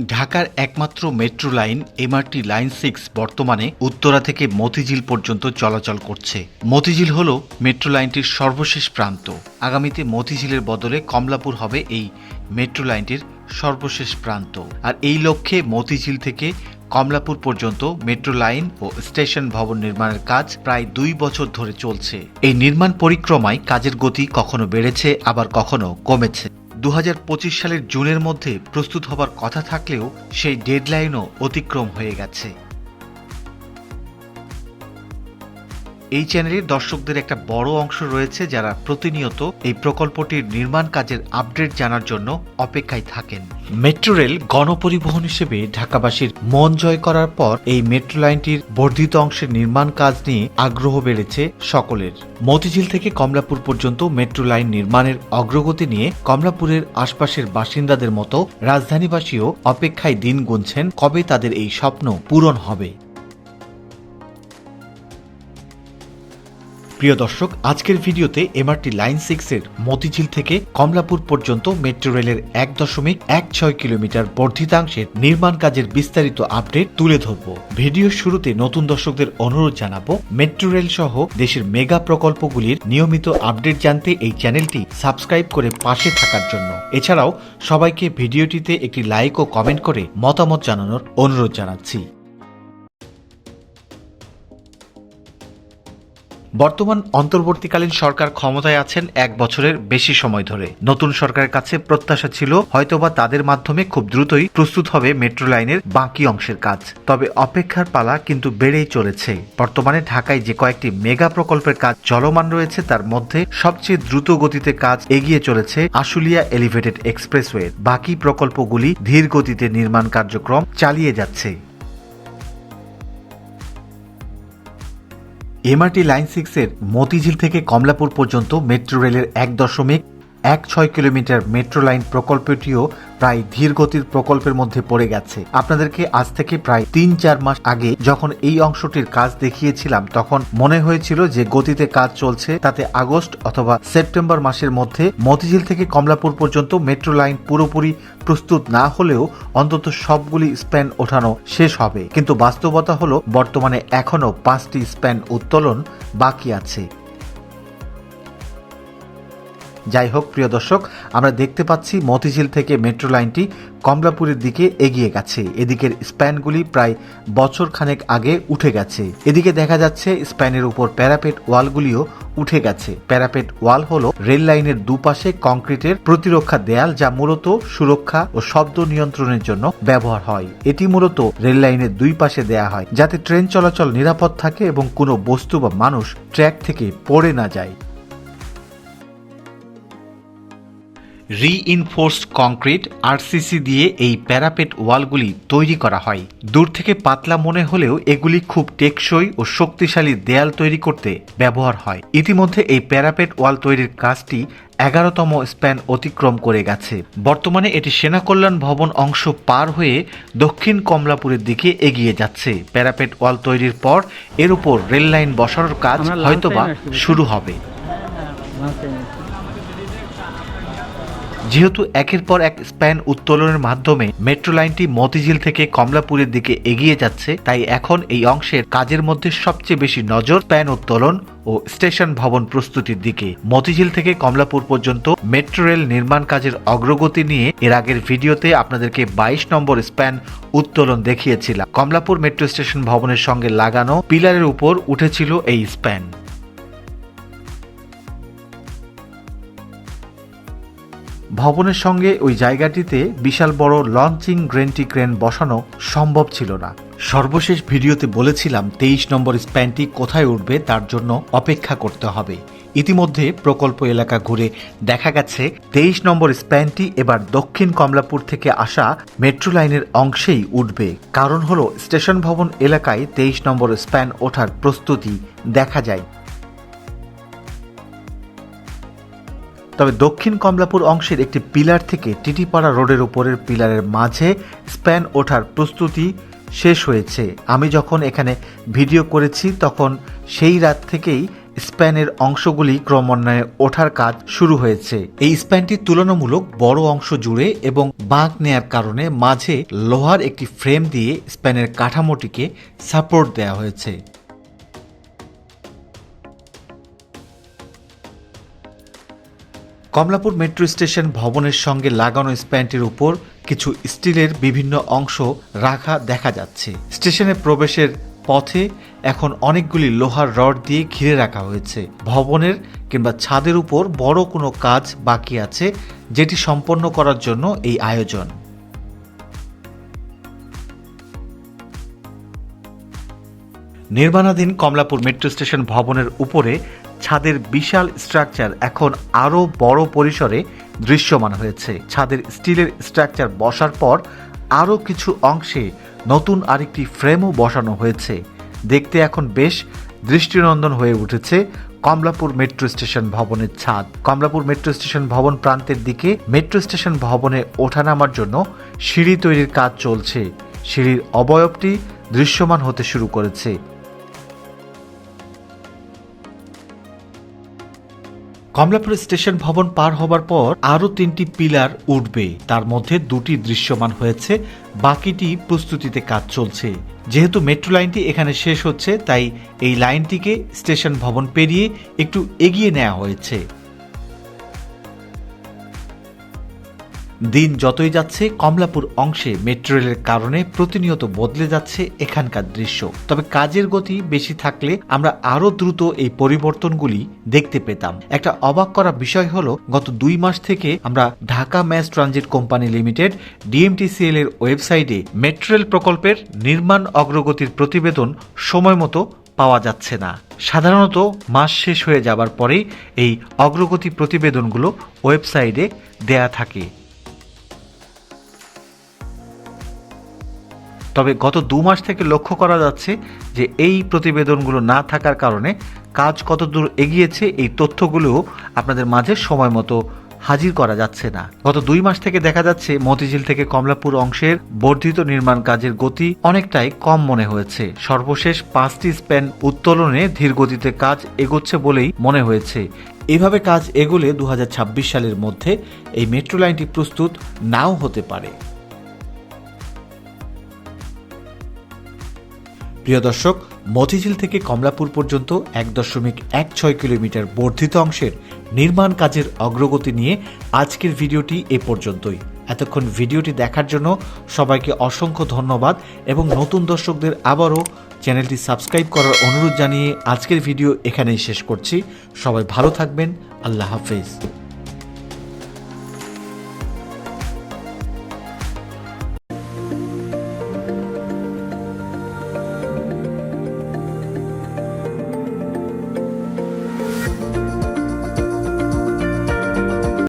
ঢাকার একমাত্র metro line, MRT line six বর্তমানে উত্তরা থেকে মতিঝিল পর্যন্ত চলাচল করছে। মতিঝিল হল মেট্রো লাইনটির সর্বশেষ প্রান্ত। আগামীতে মতিঝিলের বদলে কমলাপুর হবে এই মেট্রো লাইনটির সর্বশেষ প্রান্ত। আর এই লক্ষ্যে মতিঝিল থেকে কমলাপুর পর্যন্ত মেট্রো লাইন ও স্টেশন ভবন নির্মাণের কাজ প্রায় দুই বছর ধরে চলছে। এই নির্মাণ পরিক্রমায় কাজের গতি কখনো বেড়েছে, আবার কখনো কমেছে। দু হাজার পঁচিশ সালের জুনের মধ্যে প্রস্তুত হবার কথা থাকলেও সেই ডেডলাইনও অতিক্রম হয়ে গেছে। এই চ্যানেলের দর্শকদের একটা বড় অংশ রয়েছে যারা প্রতিনিয়ত এই প্রকল্পটির নির্মাণ কাজের আপডেট জানার জন্য অপেক্ষায় থাকেন। মেট্রো রেল গণপরিবহন হিসেবে ঢাকাবাসীর মন জয় করার পর এই মেট্রো লাইনটির বর্ধিত অংশের নির্মাণ কাজ নিয়ে আগ্রহ বেড়েছে সকলের। মতিঝিল থেকে কমলাপুর পর্যন্ত মেট্রো লাইন নির্মাণের অগ্রগতি নিয়ে কমলাপুরের আশপাশের বাসিন্দাদের মতো রাজধানীবাসীও অপেক্ষায় দিন গুনছেন কবে তাদের এই স্বপ্ন পূরণ হবে। প্রিয় দর্শক, আজকের ভিডিওতে এমআরটি লাইন সিক্স এর মতিঝিল থেকে কমলাপুর পর্যন্ত মেট্রো রেলের এক দশমিক এক ছয় কিলোমিটার বর্ধিতাংশের নির্মাণ কাজের বিস্তারিত আপডেট তুলে ধরব। ভিডিওর শুরুতে নতুন দর্শকদের অনুরোধ জানাব, মেট্রো রেল সহ দেশের মেগা প্রকল্পগুলির নিয়মিত আপডেট জানতে এই চ্যানেলটি সাবস্ক্রাইব করে পাশে থাকার জন্য। এছাড়াও সবাইকে ভিডিওটিতে একটি লাইক ও কমেন্ট করে মতামত জানানোর অনুরোধ জানাচ্ছি। বর্তমান অন্তর্বর্তীকালীন সরকার ক্ষমতায় আছেন এক বছরের বেশি সময় ধরে। নতুন সরকারের কাছে প্রত্যাশা ছিল, হয়তোবা তাদের মাধ্যমে খুব দ্রুতই প্রস্তুত হবে মেট্রো লাইনের বাকি অংশের কাজ। তবে অপেক্ষার পালা কিন্তু বেড়েই চলেছে। বর্তমানে ঢাকায় যে কয়েকটি মেগা প্রকল্পের কাজ চলমান রয়েছে, তার মধ্যে সবচেয়ে দ্রুত গতিতে কাজ এগিয়ে চলেছে আশুলিয়া এলিভেটেড এক্সপ্রেসওয়ে। বাকি প্রকল্পগুলি ধীর গতিতে নির্মাণ কার্যক্রম চালিয়ে যাচ্ছে। এমআরটি লাইন সিক্সের মতিঝিল থেকে কমলাপুর পর্যন্ত মেট্রো রেলের এক দশমিক এক ছয় কিলোমিটার মেট্রো লাইন প্রকল্পটিও প্রায় ধীর গতির প্রকল্পের মধ্যে পড়ে গেছে। আপনাদেরকে আজ থেকে প্রায় তিন চার মাস আগে যখন এই অংশটির কাজ দেখিয়েছিলাম, তখন মনে হয়েছিল যে গতিতে কাজ চলছে, তাতে আগস্ট অথবা সেপ্টেম্বর মাসের মধ্যে মতিঝিল থেকে কমলাপুর পর্যন্ত মেট্রো লাইন পুরোপুরি প্রস্তুত না হলেও অন্তত সবগুলি স্প্যান ওঠানো শেষ হবে। কিন্তু বাস্তবতা হলো, বর্তমানে এখনও পাঁচটি স্প্যান উত্তোলন বাকি আছে। যাই হোক, প্রিয় দর্শক, আমরা দেখতে পাচ্ছি মতিঝিল থেকে মেট্রো লাইনটি কমলাপুরের দিকে এগিয়ে গেছে। এদিকের স্প্যানগুলি প্রায় বছর খানেক আগে উঠে গেছে। এদিকে দেখা যাচ্ছে স্প্যানের উপর প্যারাপেট ওয়ালগুলিও উঠে গেছে। প্যারাপেট ওয়াল হলো রেল লাইনের দুপাশে কংক্রিটের প্রতিরক্ষা দেয়াল যা মূলত সুরক্ষা ও শব্দ নিয়ন্ত্রণের জন্য ব্যবহার হয়। এটি মূলত রেল লাইনের দুই পাশে দেয়া হয়, যাতে ট্রেন চলাচল নিরাপদ থাকে এবং কোনো বস্তু বা মানুষ ট্র্যাক থেকে পড়ে না যায়। রিইনফোর্সড কংক্রিট আরসিসি দিয়ে এই প্যারাপেট ওয়ালগুলি তৈরি করা হয়। দূর থেকে পাতলা মনে হলেও এগুলি খুব টেকসই ও শক্তিশালী দেয়াল তৈরি করতে ব্যবহার হয়। ইতিমধ্যে এই প্যারাপেট ওয়াল তৈরির কাজটি এগারোতম স্প্যান অতিক্রম করে গেছে। বর্তমানে এটি সেনা কল্যাণ ভবন অংশ পার হয়ে দক্ষিণ কমলাপুরের দিকে এগিয়ে যাচ্ছে। প্যারাপেট ওয়াল তৈরির পর এর উপর রেল লাইন বসানোর কাজ হয়তোবা শুরু হবে। যেহেতু একের পর এক স্প্যান উত্তোলনের মাধ্যমে মেট্রো লাইনটি মতিঝিল থেকে কমলাপুরের দিকে এগিয়ে যাচ্ছে, তাই এখন এই অংশের কাজের মধ্যে সবচেয়ে বেশি নজর স্প্যান উত্তোলন ও স্টেশন ভবন প্রস্তুতির দিকে। মতিঝিল থেকে কমলাপুর পর্যন্ত মেট্রো রেল নির্মাণ কাজের অগ্রগতি নিয়ে এর আগের ভিডিওতে আপনাদেরকে বাইশ নম্বর স্প্যান উত্তোলন দেখিয়েছিলাম। কমলাপুর মেট্রো স্টেশন ভবনের সঙ্গে লাগানো পিলারের উপর উঠেছিল এই স্প্যান। ভবনের সঙ্গে ওই জায়গাটিতে বিশাল বড় লঞ্চিং গ্রেনটি ক্রেন বসানো সম্ভব ছিল না। সর্বশেষ ভিডিওতে বলেছিলাম তেইশ নম্বর স্প্যানটি কোথায় উঠবে তার জন্য অপেক্ষা করতে হবে। ইতিমধ্যে প্রকল্প এলাকা ঘুরে দেখা গেছে, তেইশ নম্বর স্প্যানটি এবার দক্ষিণ কমলাপুর থেকে আসা মেট্রো লাইনের অংশেই উঠবে। কারণ হলো, স্টেশন ভবন এলাকায় তেইশ নম্বর স্প্যান ওঠার প্রস্তুতি দেখা যায়। তবে দক্ষিণ কমলাপুর অংশের একটি পিলার থেকে টিটিপাড়া রোডের উপরের পিলারের মাঝে স্প্যান ওঠার প্রস্তুতি শেষ হয়েছে। আমি যখন এখানে ভিডিও করেছি, তখন সেই রাত থেকেই স্প্যানের অংশগুলি ক্রমান্বয়ে ওঠার কাজ শুরু হয়েছে। এই স্প্যানটি তুলনামূলক বড় অংশ জুড়ে এবং বাঁক নেয়ার কারণে মাঝে লোহার একটি ফ্রেম দিয়ে স্প্যানের কাঠামোটিকে সাপোর্ট দেওয়া হয়েছে। কমলাপুর মেট্রো স্টেশন ভবনের সঙ্গে লাগানো স্প্যানটির উপর কিছু স্টিলের বিভিন্ন অংশ রাখা দেখা যাচ্ছে। স্টেশনে প্রবেশের পথে এখন অনেকগুলি লোহার রড দিয়ে ঘিরে রাখা হয়েছে। ভবনের কিংবা ছাদের উপর বড় কোনো কাজ বাকি আছে, যেটি সম্পন্ন করার জন্য এই আয়োজন। নির্মাণাধীন কমলাপুর মেট্রো স্টেশন ভবনের উপরে ছাদের বিশাল স্ট্রাকচার এখন আরও বড় পরিসরে দৃশ্যমান হয়েছে। ছাদের স্টিলের স্ট্রাকচার বসার পর আরও কিছু অংশে নতুন আরেকটি ফ্রেমও বসানো হয়েছে। দেখতে এখন বেশ দৃষ্টিনন্দন হয়ে উঠেছে কমলাপুর মেট্রো স্টেশন ভবনের ছাদ। কমলাপুর মেট্রো স্টেশন ভবন প্রান্তের দিকে মেট্রো স্টেশন ভবনে ওঠানামার জন্য সিঁড়ি তৈরির কাজ চলছে। সিঁড়ির অবয়বটি দৃশ্যমান হতে শুরু করেছে। কমলাপুর স্টেশন ভবন পার হবার পর আরও তিনটি পিলার উঠবে। তার মধ্যে দুটি দৃশ্যমান হয়েছে, বাকিটি প্রস্তুতিতে কাজ চলছে। যেহেতু মেট্রো লাইনটি এখানে শেষ হচ্ছে, তাই এই লাইনটিকে স্টেশন ভবন পেরিয়ে একটু এগিয়ে নেওয়া হয়েছে। দিন যতই যাচ্ছে, কমলাপুর অংশে মেট্রো রেলের কারণে প্রতিনিয়ত বদলে যাচ্ছে এখানকার দৃশ্য। তবে কাজের গতি বেশি থাকলে আমরা আরও দ্রুত এই পরিবর্তনগুলি দেখতে পেতাম। একটা অবাক করা বিষয় হলো, গত দুই মাস থেকে আমরা Dhaka mass transit company limited, DMTCL এর ওয়েবসাইটে মেট্রো রেল প্রকল্পের নির্মাণ অগ্রগতির প্রতিবেদন সময় মতো পাওয়া যাচ্ছে না। সাধারণত মাস শেষ হয়ে যাবার পরেই এই অগ্রগতি প্রতিবেদনগুলো ওয়েবসাইটে দেয়া থাকে। তবে গত দু মাস থেকে লক্ষ্য করা যাচ্ছে যে এই প্রতিবেদনগুলো না থাকার কারণে কাজ কতদূর এগিয়েছে এই তথ্যগুলোও আপনাদের মাঝে সময় মতো হাজির করা যাচ্ছে না। গত দুই মাস থেকে দেখা যাচ্ছে মতিঝিল থেকে কমলাপুর অংশের বর্ধিত নির্মাণ কাজের গতি অনেকটাই কম মনে হয়েছে। সর্বশেষ পাঁচটি স্প্যান উত্তোলনে ধীর গতিতে কাজ এগোচ্ছে বলেই মনে হয়েছে। এভাবে কাজ এগোলে দু হাজার ছাব্বিশ সালের মধ্যে এই মেট্রো লাইনটি প্রস্তুত নাও হতে পারে। প্রিয় দর্শক, মতিঝিল থেকে কমলাপুর পর্যন্ত এক দশমিক এক ছয় কিলোমিটার বর্ধিত অংশের নির্মাণ কাজের অগ্রগতি নিয়ে আজকের ভিডিওটি এ পর্যন্তই। এতক্ষণ ভিডিওটি দেখার জন্য সবাইকে অসংখ্য ধন্যবাদ এবং নতুন দর্শকদের আবারও চ্যানেলটি সাবস্ক্রাইব করার অনুরোধ জানিয়ে আজকের ভিডিও এখানেই শেষ করছি। সবাই ভালো থাকবেন। আল্লাহ হাফেজ।